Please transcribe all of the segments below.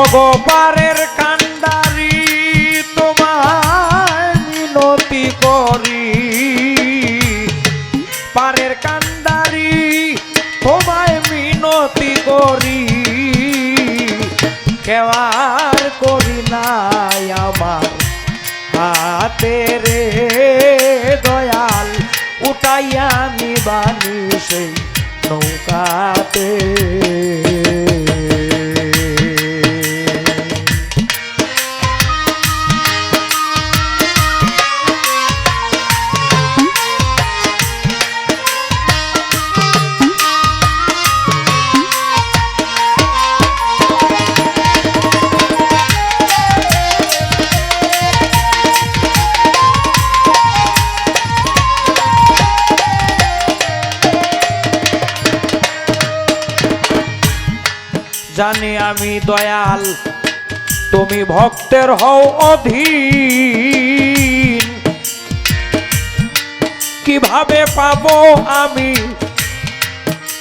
অগপারের কান্দারি তোমায় মিনতি করি। পারের কান্দারি তোমায় মিনতি করি। কেওয়ার করি নাই আমার হাতে দয়াল, উঠাইয়া নিবানি সেই নৌকাতে। জানি আমি দয়াল। তুমি ভক্তের হও অধীন। কীভাবে পাবো আমি?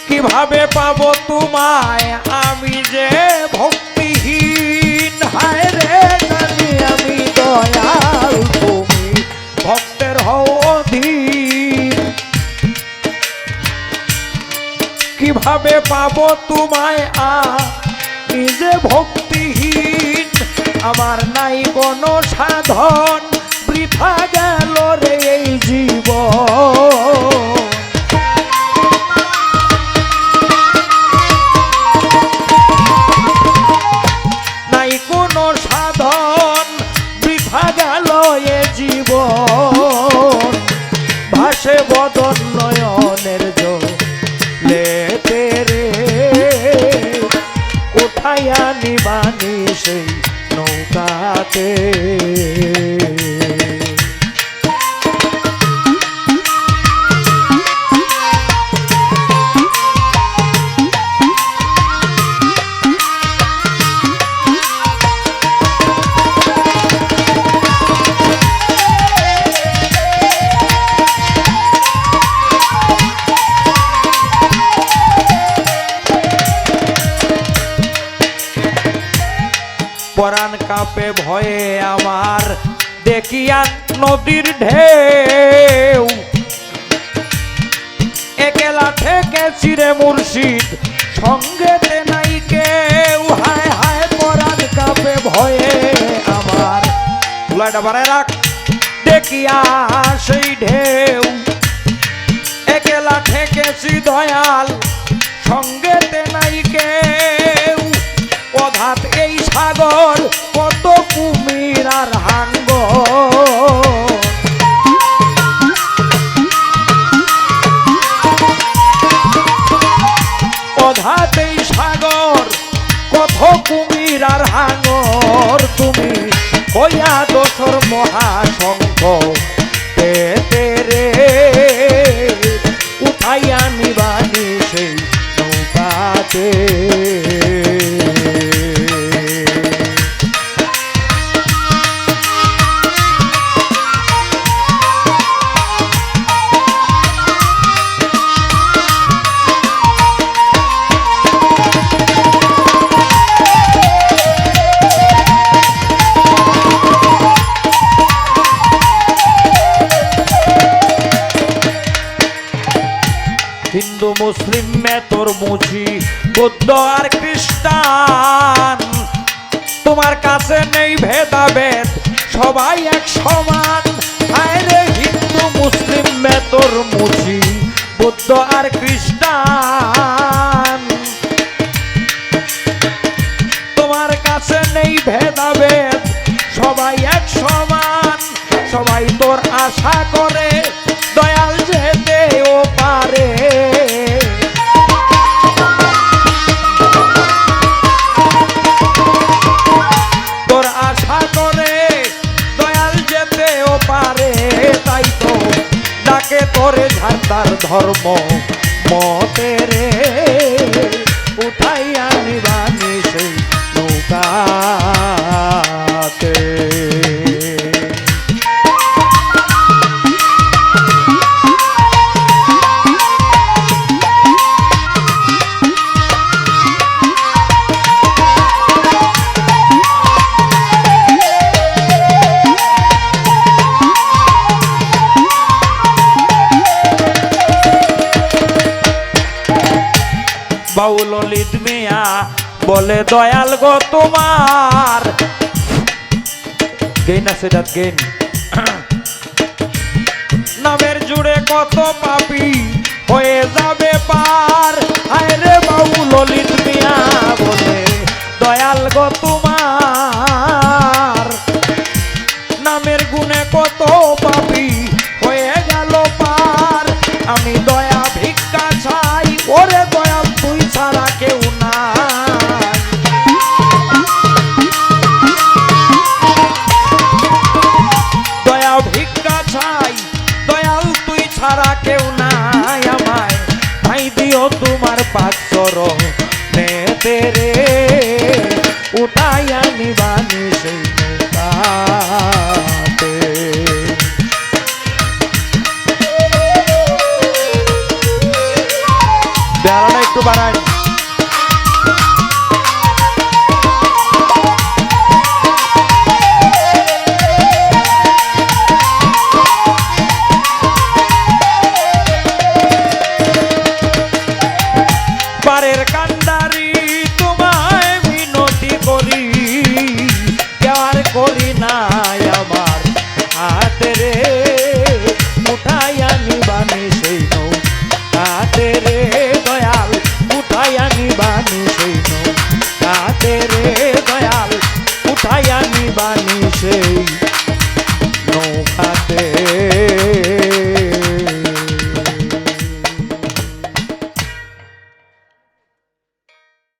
কীভাবে পাবো তোমায়? আমি যে ভক্তিহীন। হায় রে, জানি আমি দয়াল তুমি। ভক্তের হও অধীন। কীভাবে পাবো তোমায় আ নিজে ভক্তিহীন, আমার নাই কোনো সাধন। বৃথা গেল রে এই জীবন। নাই কোনো সাধন, বৃথা গেল এ জীবন। নৌকাতে পরাণ কাপে ভয়ে আমার দেখিয়া নদীর ঢেউ। একেলা থেকে চিরে মুর্শিদ, সঙ্গেতে নাই কেউ। হায় হায় পরাণ কাপে ভয়ে আমার। রাখ। দেখিয়া সেই ঢেউ। একেলা ঠেকেছি দয়াল, সঙ্গেতে কত কুমির আর হাঙর তুমি। হইয়া দোসর মহাশঙ্খ হিন্দু মুসলিম মেতর মুছি বৌদ্ধ আর খ্রিস্টান। তোমার কাছে নেই ভেদাভেদ, সবাই এক সমান। হায় রে হিন্দু মুসলিম মেতর মুছি বৌদ্ধ আর খ্রিস্টান। তোমার কাছে নেই ভেদাভেদ, সবাই এক সমান। সবাই তোর আশা করে ধর্ম মতে রে উঠাইয়া নিবানি সেই নৌকাতে বাউল ললিত মিয়া বলে, দয়াল গো তোমার। গেইন আছে দাঁত গেইন। নামের জুড়ে কত পাপি হয়ে যাবে পার। হায় রে বাবু ললিত মিয়া বলে, দয়াল গো তোমার। নামের গুণে কত পাপি হয়ে গেল পার। আমি ছাড়া কেউ hey.